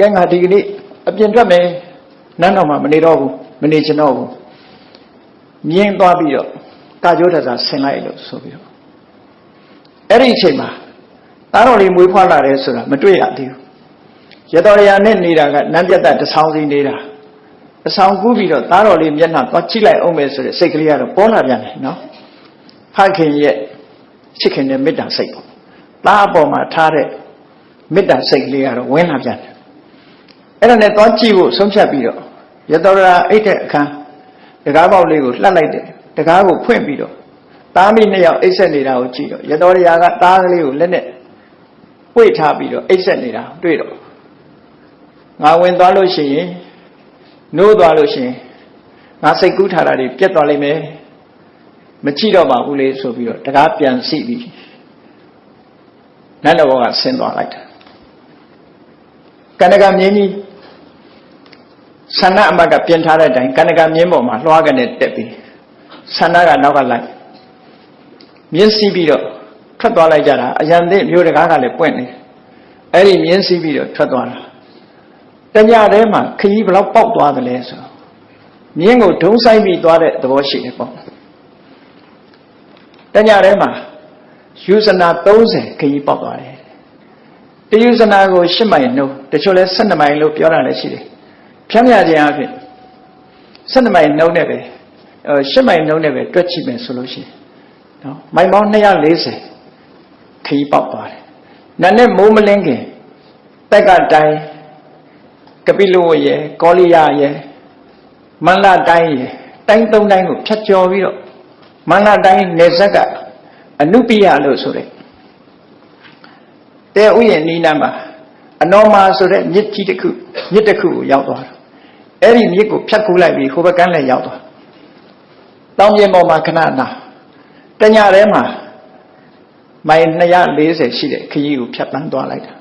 ကဲငါဒီကနေ့အပြင်ထွက်မယ်နန်းတော်မှာမနေတော့ဘူးမနေချင်တော့ဘူးမြင်းသွားပြီးတော့ကာကြိုးတစားဆင်လိုက်လို့ဆိုပြီးတော့အဲ့ဒီအချိန်မှာသားတော်လေးမွေးဖွားလာတယ်ဆိုတာမတွေ့ရသေးဘူးရတော်ရရနဲ့နေတာကနန်းပြတ်တဆောင်းစီနေတာအဆောင်ကူးပြီးတော့သားတော်လေးမျက်နှာသွားကြည့်လိုက်အောင်မယ်ဆိုတဲ့စိတ်ကလေးကတော့ပေါ်လာပြန်တယ်နော်ဖခင်ရဲ့ချစ်ခင်တဲ့မေတ္တာစိတ်ပေါ့သားအပေါ်မှာထားတဲ့မေတ္တာစိတ်ကလေးကတော့ဝင်လာပြန်တယ် အဲ့ဒါနဲ့သွားကြည့်ဖို့ဆုံးဖြတ်ပြီးတော့ရတော်ရအိတ်တဲ့အခန်းတကားပေါက်လေးကိုလှက်လိုက်တယ်တကားကိုဖွင့်ပြီးတော့သားမိနှစ်ယောက်အိတ်ဆက်နေတာကိုကြည့်တော့ရတော်ရကသားကလေးကိုလက်နဲ့ပွေထားပြီးတော့အိတ်ဆက်နေတာတွေ့တော့ငါဝင်သွားလို့ရှိရင်နိုးသွားလို့ရှိရင်ငါစိတ်ကူးထားတာတွေပြတ်သွားလိမ့်မယ်မကြည့်တော့ပါဘူးလေဆိုပြီးတော့တကားပြန်စီပြီးနတ်တော်ကဆင်းသွားလိုက်တာကန္နကမြင်းကြီး ဆန္ဒအမတ်ကပြင်ထားတဲ့အတိုင်းကန္နကမြင်းပေါ်မှာလွှားကနေတက်ပြီးဆန္ဒကနောက်ကလိုက်မြင်းစီးပြီးတော့ထွက်သွားလိုက်ကြတာအရန်သိမျိုးတကားကလည်းပွင့်နေအဲ့ဒီမြင်းစီးပြီးတော့ထွက်သွားတာတညထဲမှာခကြီးဘယ်လောက်ပေါက်သွားသလဲဆိုတော့မြင်းကိုဒုံဆိုင်ပြီးသွားတဲ့သဘောရှိတယ်ပေါ့တညထဲမှာယူဇနာ30ခကြီးပေါက်သွားတယ်တယူဇနာကို10မိုင်နှုတ်တချို့လဲ12မိုင်လို့ပြောတာလည်းရှိတယ် ဖြန်းပြခြင်းအဖြစ်12မိုင်နှုတ်နဲ့ပဲအဲ10မိုင်နှုတ်နဲ့ပဲတွက်ကြည့်မယ်ဆိုလို့ရှိရင်နော်မိုင်ပေါင်း240ခကြီးပေါက်သွားတယ်နာနဲ့မိုးမလင်းခင်တက်ကတိုင်းကပိလဝရေကောလိယရေမန္လတိုင်းရေတိုင်းသုံးတိုင်းကိုဖြတ်ကျော်ပြီးတော့မန္လတိုင်းနေဆက်ကအနုပိယလို့ဆိုတဲ့တဲဥယျာဉ်နီးနားမှာအနောမာဆိုတဲ့မြစ်ကြီးတစ်ခုမြစ်တစ်ခုကိုရောက်သွားတယ် အဲ့ဒီမြစ်ကိုဖြတ်ကူးလိုက်ပြီးဟိုဘက်ကန်းလည်းရောက်သွားတောင်ပြင်ပေါ်မှာခဏနာတညထဲမှာမိုင်240ရှိတဲ့ခရီးကိုဖြတ်တန်းသွားလိုက်တာ